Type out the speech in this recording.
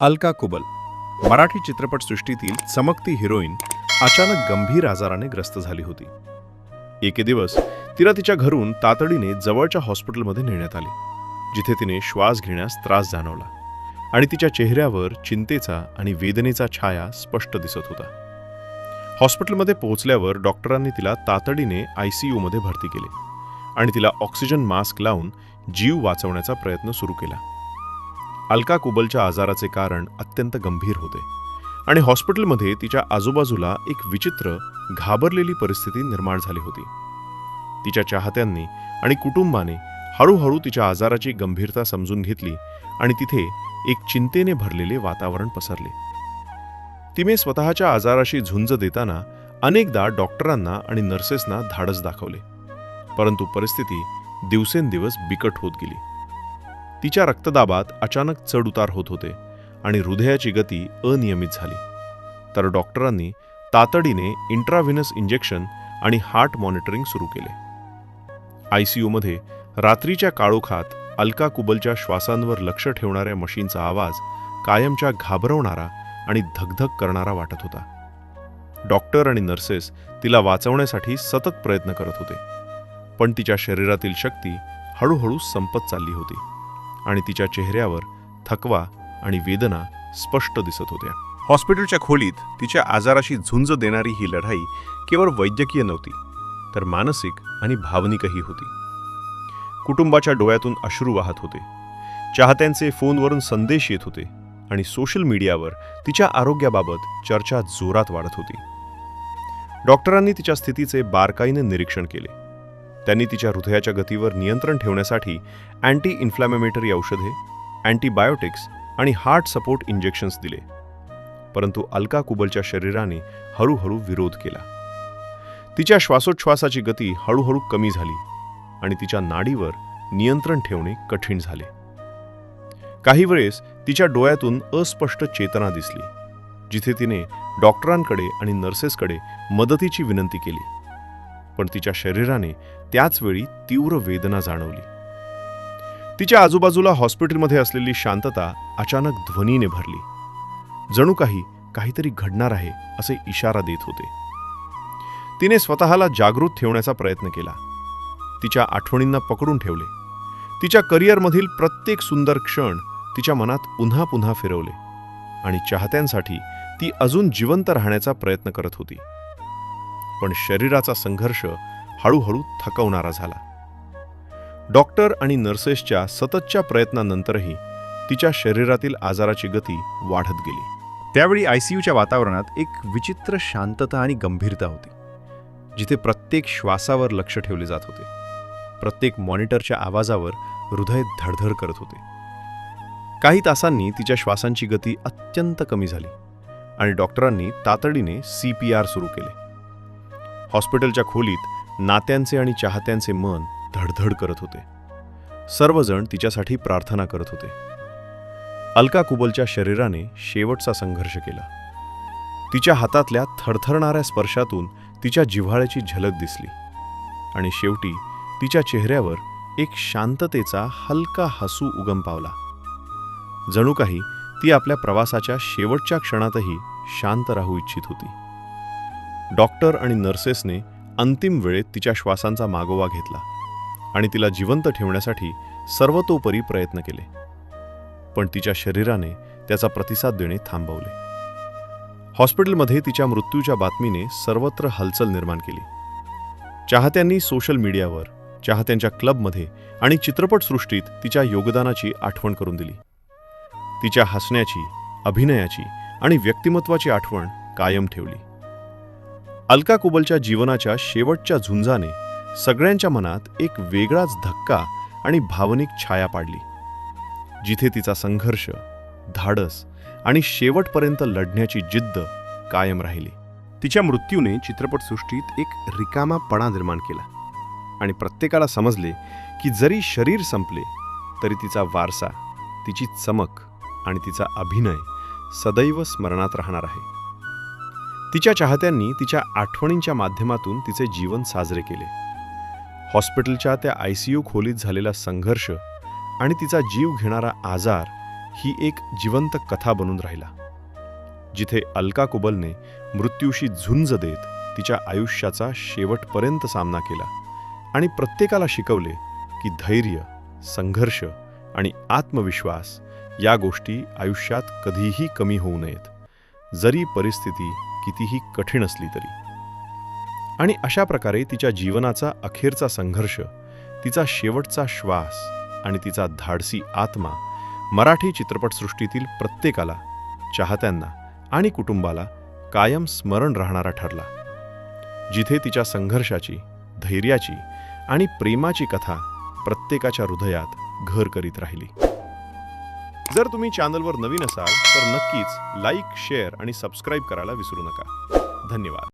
अलका कुबल. मराठी चित्रपटसृष्टीतील चमकती हिरोईन अचानक गंभीर आजाराने ग्रस्त झाली होती. एके दिवस तिला तिच्या घरून तातडीने जवळच्या हॉस्पिटलमध्ये नेण्यात आले जिथे तिने श्वास घेण्यास त्रास जाणवला आणि तिच्या चेहऱ्यावर चिंतेचा आणि वेदनेचा छाया स्पष्ट दिसत होता. हॉस्पिटलमध्ये पोहोचल्यावर डॉक्टरांनी तिला तातडीने आय सी यूमध्ये भरती केले आणि तिला ऑक्सिजन मास्क लावून जीव वाचवण्याचा प्रयत्न सुरू केला. अलका कुबलच्या आजाराचे कारण अत्यंत गंभीर होते. आणि हॉस्पिटलमध्ये तिच्या आजूबाजूला एक विचित्र घाबरलेली परिस्थिती निर्माण झाली होती. तिच्या चाहत्यांनी आणि कुटुंबाने हळूहळू तिच्या आजाराची गंभीरता समजून घेतली आणि तिथे एक चिंतेने भरलेले वातावरण पसरले. तिने स्वतःच्या आजाराशी झुंज देताना अनेकदा डॉक्टरांना आणि नर्सेसना धाडस दाखवले. परंतु परिस्थिती दिवसेंदिवस बिकट होत गेली. तिच्या रक्तदाबात अचानक चढउतार होत होते आणि हृदयाची गती अनियमित झाली. तर डॉक्टरांनी तातडीने इंट्राव्हिनस इंजेक्शन आणि हार्ट मॉनिटरिंग सुरू केले. आय सी यूमध्ये रात्रीच्या काळोखात अलका कुबलच्या श्वासांवर लक्ष ठेवणाऱ्या मशीनचा आवाज कायमच्या घाबरवणारा आणि धगधग करणारा वाटत होता. डॉक्टर आणि नर्सेस तिला वाचवण्यासाठी सतत प्रयत्न करत होते. पण तिच्या शरीरातील शक्ती हळूहळू संपत चालली होती. आणि तिच्या चेहऱ्यावर थकवा आणि वेदना स्पष्ट दिसत होत्या. हॉस्पिटलच्या खोलीत तिच्या आजाराशी झुंज देणारी ही लढाई केवळ वैद्यकीय नव्हती तर मानसिक आणि भावनिकही होती. कुटुंबाच्या डोळ्यातून अश्रू वाहत होते. चाहत्यांचे फोनवरून संदेश येत होते आणि सोशल मीडियावर तिच्या आरोग्याबाबत चर्चा जोरात वाढत होती. डॉक्टरांनी तिच्या स्थितीचे बारकाईने निरीक्षण केले. त्यांनी तिच्या हृदयाच्या गतीवर नियंत्रण ठेवण्यासाठी अँटी इन्फ्लॅमेटरी औषधे अँटीबायोटिक्स आणि हार्ट सपोर्ट इंजेक्शन्स दिले. परंतु अलका कुबलच्या शरीराने हळूहळू विरोध केला. तिच्या श्वासोच्छ्वासाची गती हळूहळू कमी झाली आणि तिच्या नाडीवर नियंत्रण ठेवणे कठीण झाले. काही वेळेस तिच्या डोळ्यातून अस्पष्ट चेतना दिसली जिथे तिने डॉक्टरांकडे आणि नर्सेसकडे मदतीची विनंती केली. पण तिच्या शरीराने त्याच वेळी तीव्र वेदना जाणवली. तिच्या आजूबाजूला हॉस्पिटलमध्ये असलेली शांतता अचानक ध्वनीने भरली. जणू काही काहीतरी घडणार आहे असे इशारा देत होते. तिने स्वतःला जागृत ठेवण्याचा प्रयत्न केला. तिच्या आठवणींना पकडून ठेवले. तिच्या करिअरमधील प्रत्येक सुंदर क्षण तिच्या मनात पुन्हा पुन्हा फिरवले आणि चाहत्यांसाठी ती अजून जिवंत राहण्याचा प्रयत्न करत होती. पण शरीराचा संघर्ष हळूहळू थकवणारा झाला. डॉक्टर आणि नर्सेसच्या सततच्या प्रयत्नानंतरही तिच्या शरीरातील आजाराची गती वाढत गेली. त्यावेळी आयसीयूच्या वातावरणात एक विचित्र शांतता आणि गंभीरता होती जिथे प्रत्येक श्वासावर लक्ष ठेवले जात होते. प्रत्येक मॉनिटरच्या आवाजावर हृदय धडधड करत होते. काही तासांनी तिच्या श्वासांची गती अत्यंत कमी झाली आणि डॉक्टरांनी तातडीने सी पी आर सुरू केले. हॉस्पिटलच्या खोलीत नात्यांचे आणि चाहत्यांचे मन धडधड करत होते. सर्वजण तिच्यासाठी प्रार्थना करत होते. अलका कुबलच्या शरीराने शेवटचा संघर्ष केला. तिच्या हातातल्या थरथरणाऱ्या स्पर्शातून तिच्या जिव्हाळ्याची झलक दिसली आणि शेवटी तिच्या चेहऱ्यावर एक शांततेचा हलका हसू उगम पावला. जणू काही ती आपल्या प्रवासाच्या शेवटच्या क्षणातही शांत राहू इच्छित होती. डॉक्टर आणि नर्सेसने अंतिम वेळेत तिच्या श्वासांचा मागोवा घेतला आणि तिला जिवंत ठेवण्यासाठी सर्वतोपरी प्रयत्न केले. पण तिच्या शरीराने त्याचा प्रतिसाद देणे थांबवले. हॉस्पिटलमध्ये तिच्या मृत्यूच्या बातमीने सर्वत्र हलचल निर्माण केली. चाहत्यांनी सोशल मीडियावर चाहत्यांच्या क्लबमध्ये आणि चित्रपटसृष्टीत तिच्या योगदानाची आठवण करून दिली. तिच्या हसण्याची अभिनयाची आणि व्यक्तिमत्वाची आठवण कायम ठेवली. अलका कुबलच्या जीवनाच्या शेवटच्या झुंजाने सगळ्यांच्या मनात एक वेगळाच धक्का आणि भावनिक छाया पाडली. जिथे तिचा संघर्ष धाडस आणि शेवटपर्यंत लढण्याची जिद्द कायम राहिली. तिच्या मृत्यूने चित्रपटसृष्टीत एक रिकामापणा निर्माण केला आणि प्रत्येकाला समजले की जरी शरीर संपले तरी तिचा वारसा तिची चमक आणि तिचा अभिनय सदैव स्मरणात राहणार आहे. तिच्या चाहत्यांनी तिच्या आठवणींच्या माध्यमातून तिचे जीवन साजरे केले. हॉस्पिटलच्या त्या आय सी यू खोलीत झालेला संघर्ष आणि तिचा जीव घेणारा आजार ही एक जिवंत कथा बनून राहिला. जिथे अलका कुबलने मृत्यूशी झुंज देत तिच्या आयुष्याचा शेवटपर्यंत सामना केला आणि प्रत्येकाला शिकवले की धैर्य संघर्ष आणि आत्मविश्वास या गोष्टी आयुष्यात कधीही कमी होऊ नयेत. जरी परिस्थिती कितीही कठीण असली तरी. आणि अशा प्रकारे तिच्या जीवनाचा अखेरचा संघर्ष तिचा शेवटचा श्वास आणि तिचा धाडसी आत्मा मराठी चित्रपटसृष्टीतील प्रत्येकाला चाहत्यांना आणि कुटुंबाला कायम स्मरण राहणारा ठरला. जिथे तिच्या संघर्षाची धैर्याची आणि प्रेमाची कथा प्रत्येकाच्या हृदयात घर करीत राहिली. जर तुम्ही चॅनलवर नवीन असाल तर नक्कीच लाईक शेअर आणि सबस्क्राईब करायला विसरू नका. धन्यवाद.